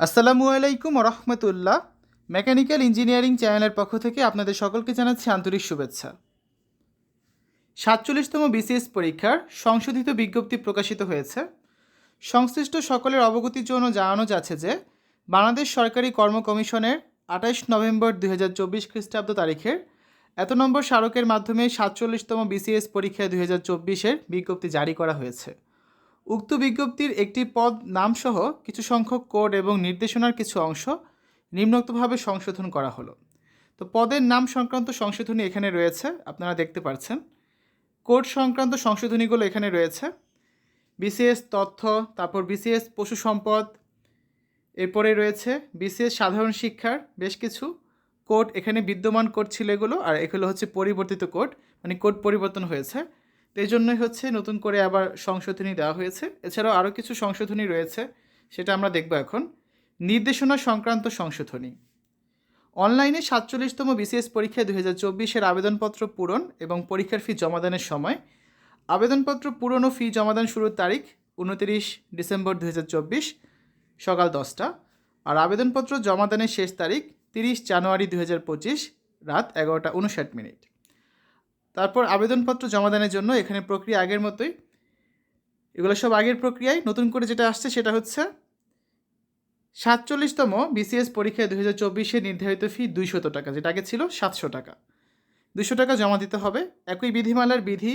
আসসালামু আলাইকুম রহমতুল্লাহ mechanical engineering চ্যানেলের পক্ষ থেকে আপনাদের সকলকে জানাচ্ছি আন্তরিক শুভেচ্ছা। সাতচল্লিশতম বিসিএস পরীক্ষার সংশোধিত বিজ্ঞপ্তি প্রকাশিত হয়েছে। সংশ্লিষ্ট সকলের অবগতির জন্য জানানো যাচ্ছে যে, বাংলাদেশ সরকারি কর্ম কমিশনের আঠাইশ নভেম্বর দুই হাজার চব্বিশ খ্রিস্টাব্দ তারিখের এত নম্বর স্মারকের মাধ্যমে সাতচল্লিশতম বিসিএস পরীক্ষা দুই হাজার চব্বিশের বিজ্ঞপ্তি জারি করা হয়েছে। উক্ত বিজ্ঞপ্তির একটি পদ নামসহ কিছু সংখ্যক কোড এবং নির্দেশনার কিছু অংশ নিম্নোক্তভাবে সংশোধন করা হলো। তো পদের নাম সংক্রান্ত সংশোধনী এখানে রয়েছে, আপনারা দেখতে পাচ্ছেন কোড সংক্রান্ত সংশোধনীগুলো এখানে রয়েছে। বিসিএস তথ্য, তারপর বিসিএস পশু সম্পদ, এরপরে রয়েছে বিসিএস সাধারণ শিক্ষার বেশ কিছু কোড। এখানে বিদ্যমান কোড ছিল এগুলো, আর এগুলো হচ্ছে পরিবর্তিত কোড মানে কোড পরিবর্তন হয়েছে। তো এই জন্যই হচ্ছে নতুন করে আবার সংশোধনী দেওয়া হয়েছে। এছাড়াও আরও কিছু সংশোধনী রয়েছে, সেটা আমরা দেখব এখন। নির্দেশনা সংক্রান্ত সংশোধনী। অনলাইনে সাতচল্লিশতম বিসিএস পরীক্ষায় দু হাজার চব্বিশের আবেদনপত্র পূরণ এবং পরীক্ষার ফি জমাদানের সময়। আবেদনপত্র পূরণ ও ফি জমাদান শুরুর তারিখ উনতিরিশ ডিসেম্বর দু হাজার চব্বিশ, সকাল দশটা। আর আবেদনপত্র জমাদানের শেষ তারিখ তিরিশ জানুয়ারি দু হাজার পঁচিশ, রাত এগারোটা উনষাট মিনিট। তারপর আবেদনপত্র জমা জমাদানের জন্য এখানে প্রক্রিয়া আগের মতোই। এগুলো সব আগের প্রক্রিয়ায়। নতুন করে যেটা আসছে সেটা হচ্ছে সাতচল্লিশতম বিসিএস পরীক্ষায় দু হাজার চব্বিশে নির্ধারিত ফি দুইশত টাকা, যেটা আগে ছিল সাতশো টাকা। দুশো টাকা জমা দিতে হবে। একই বিধিমালার বিধি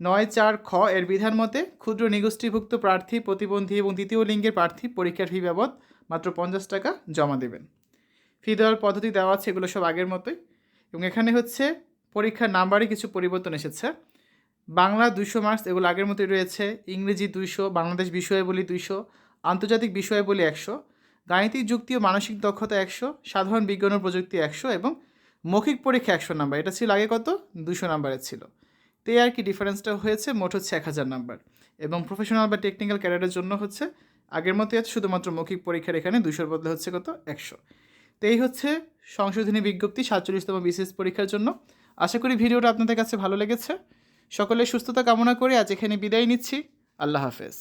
নয় চার খ এর বিধান মতে ক্ষুদ্র নিগোষ্ঠীভুক্ত প্রার্থী, প্রতিবন্ধী এবং দ্বিতীয় লিঙ্গের প্রার্থী পরীক্ষার ফি বাবদ মাত্র পঞ্চাশ টাকা জমা দেবেন। ফি দেওয়ার পদ্ধতি দেওয়া আছে, এগুলো সব আগের মতোই। এবং এখানে হচ্ছে পরীক্ষার নাম্বারে কিছু পরিবর্তন এসেছে। বাংলা দুইশো মার্কস এগুলো আগের মতোই রয়েছে। ইংরেজি দুইশো, বাংলাদেশ বিষয়াবলী দুইশো, আন্তর্জাতিক বিষয়াবলী একশো, গাণিতিক যুক্তি ও মানসিক দক্ষতা একশো, সাধারণ বিজ্ঞান ও প্রযুক্তি একশো এবং মৌখিক পরীক্ষা একশো নাম্বার। এটা ছিল আগে কত? দুশো নাম্বারের ছিল। তো আর কি ডিফারেন্সটা হয়েছে? মোট হচ্ছে এক হাজার নাম্বার। এবং প্রফেশনাল বা টেকনিক্যাল ক্যারিয়ারের জন্য হচ্ছে আগের মতোই আছে, শুধুমাত্র মৌখিক পরীক্ষার এখানে দুশোর বদলে হচ্ছে কত? একশো। তো এই হচ্ছে সংশোধনী বিজ্ঞপ্তি সাতচল্লিশতম বিশেষ পরীক্ষার জন্য। আশা করি ভিডিওটা আপনাদের কাছে ভালো লেগেছে। সকলে সুস্থতা কামনা করে, আজ এখানে বিদায় নিচ্ছি। আল্লাহ হাফেজ।